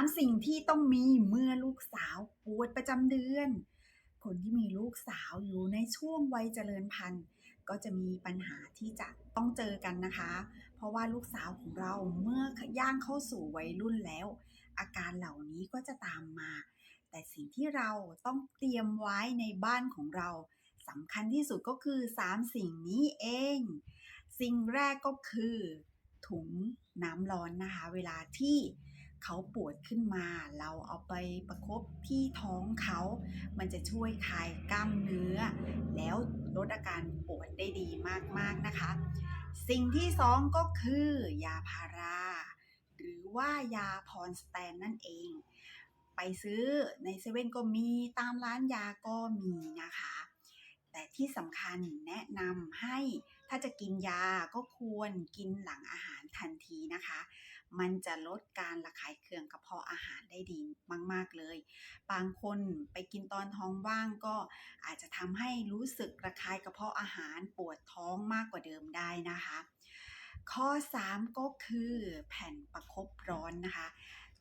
ามสิ่งที่ต้องมีเมื่อลูกสาวปวดประจำเดือน คนที่มีลูกสาวอยู่ในช่วงวัยเจริญพันธุ์ก็จะมีปัญหาที่จะต้องเจอกันนะคะ เพราะว่าลูกสาวของเราเมื่อย่างเข้าสู่วัยรุ่นแล้ว อาการเหล่านี้ก็จะตามมา แต่สิ่งที่เราต้องเตรียมไว้ในบ้านของเราสำคัญที่สุดก็คือ 3 สิ่งนี้เอง สิ่งแรกก็คือ ถุงน้ำร้อนนะคะ เวลาที่ เขาปวดขึ้นมา เราเอาไปประคบที่ท้องเขา มันจะช่วยคลายกล้ามเนื้อ แล้วลดอาการปวดได้ดีมากๆนะคะ สิ่งที่สองก็คือยาพารา หรือว่ายาพรสแตนนั่นเอง ไปซื้อในเซเว่นก็มีตามร้านยาก็มีนะคะ แต่ที่สำคัญแนะนำให้ถ้าจะกินยาก็ควรกินหลังอาหาร ทันทีนะคะ มันจะลดการระคายเคืองกระเพาะอาหารได้ดีมาก ๆ เลย บางคนไปกินตอนท้องว่างก็อาจจะทำให้รู้สึกระคายกระเพาะอาหารปวดท้องมากกว่าเดิมได้นะคะ ข้อ 3 ก็คือแผ่นประคบร้อนนะคะ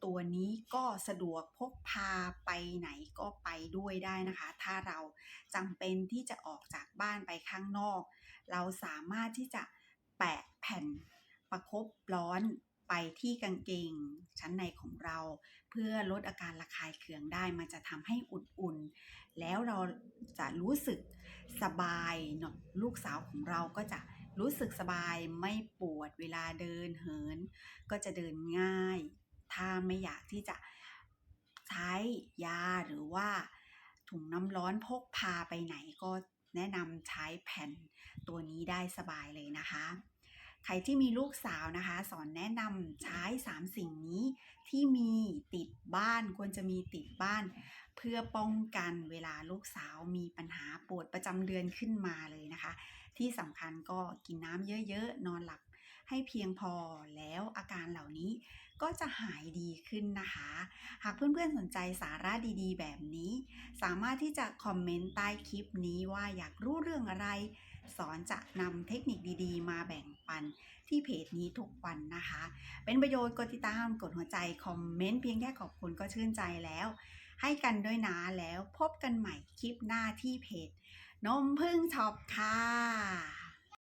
ตัวนี้ก็สะดวกพกพาไปไหนก็ไปด้วยได้นะคะ ถ้าเราจำเป็นที่จะออกจากบ้านไปข้างนอก เราสามารถที่จะแปะแผ่น ประคบร้อนไปที่กางเกงชั้นในของเรา เพื่อลดอาการระคายเคืองได้มันจะทำให้อุ่นๆ แล้วเราจะรู้สึกสบายเนาะลูกสาวของเราก็จะรู้สึกสบายไม่ปวดเวลาเดินเหิน ก็จะเดินง่าย ถ้าไม่อยากที่จะใช้ยาหรือว่าถุงน้ำร้อนพกพาไปไหนก็แนะนำใช้แผ่นตัวนี้ได้สบายเลยนะคะ ใครที่มีลูกสาวนะคะ สอนแนะนำใช้ 3 สิ่งนี้ที่มีติดบ้านควรจะมีติดบ้าน เพื่อป้องกันเวลาลูกสาวมีปัญหาปวดประจำเดือนขึ้นมาเลยนะคะ ที่สำคัญก็กินน้ำเยอะๆ นอนหลับให้เพียงพอแล้วอาการเหล่านี้ก็จะหายดีขึ้นนะคะ หากเพื่อนๆสนใจสาระดีๆ แบบนี้ สามารถที่จะคอมเมนต์ใต้คลิปนี้ว่าอยากรู้เรื่องอะไร สอนจะนำเทคนิคดีๆ มาแบ่งปันที่ เพจนี้ทุกวันนะคะ เป็นประโยชน์กดติดตามกดหัวใจ คอมเมนต์เพียงแค่ขอบคุณก็ชื่นใจแล้ว ให้กันด้วยนะแล้วพบกันใหม่คลิปหน้าที่เพจนมพึ่งช็อปค่ะ